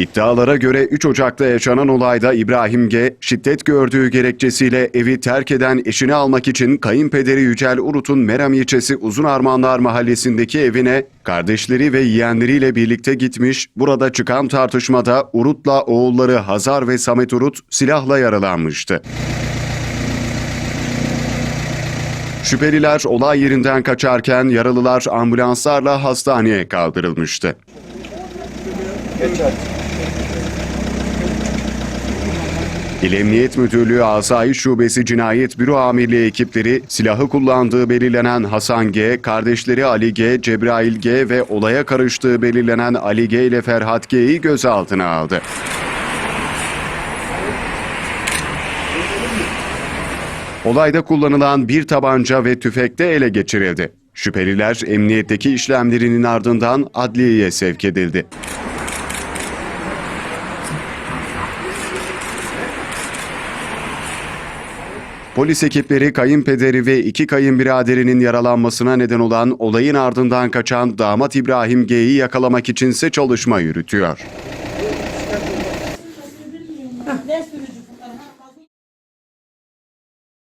İddialara göre 3 Ocak'ta yaşanan olayda İbrahim G. şiddet gördüğü gerekçesiyle evi terk eden eşini almak için kayınpederi Yücel Urut'un Meram ilçesi Uzunarmanlar mahallesindeki evine kardeşleri ve yeğenleriyle birlikte gitmiş. Burada çıkan tartışmada Urut'la oğulları Hazar ve Samet Urut silahla yaralanmıştı. Şüpheliler olay yerinden kaçarken yaralılar ambulanslarla hastaneye kaldırılmıştı. İl Emniyet Müdürlüğü Asayiş Şubesi Cinayet Büro Amirliği ekipleri silahı kullandığı belirlenen Hasan G, kardeşleri Ali G, Cebrail G ve olaya karıştığı belirlenen Ali G ile Ferhat G'yi gözaltına aldı. Olayda kullanılan bir tabanca ve tüfekte ele geçirildi. Şüpheliler emniyetteki işlemlerinin ardından adliyeye sevk edildi. Polis ekipleri kayınpederi ve iki kayınbiraderinin yaralanmasına neden olan olayın ardından kaçan damat İbrahim G'yi yakalamak içinse çalışma yürütüyor.